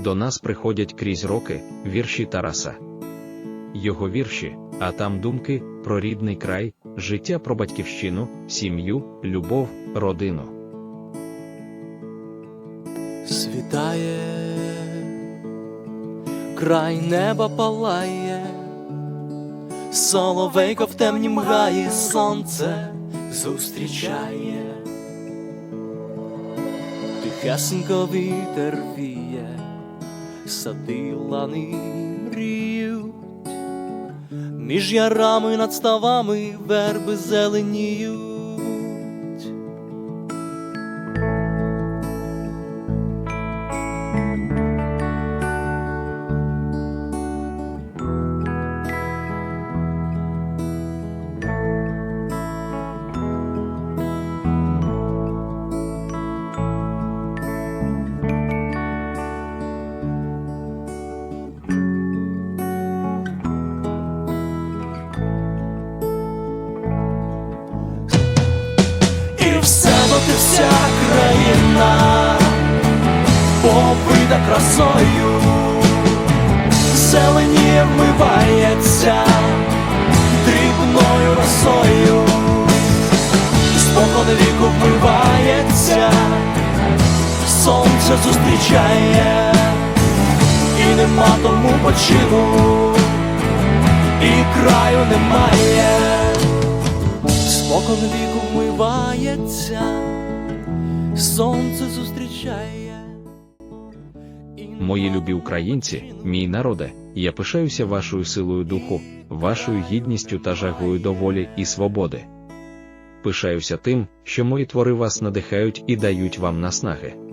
до нас приходять крізь роки вірші Тараса. Його вірші, а там думки про рідний край, життя про батьківщину, сім'ю, любов, родину. Світає, край неба палає, соловейко в темнім гаї сонце зустрічає, тихесенько вітер віє, сади лани мріють, між ярами над ставами верби зеленіють. Вся країна побита красою, зелені вмивається дрібною росою, спокон віку вмивається, сонце зустрічає, і нема тому почину, і краю немає. Спокон віку вмивається, сонце зустрічає. Мої любі українці, мій народе, я пишаюся вашою силою духу, вашою гідністю та жагою до волі і свободи. Пишаюся тим, що мої твори вас надихають і дають вам наснаги.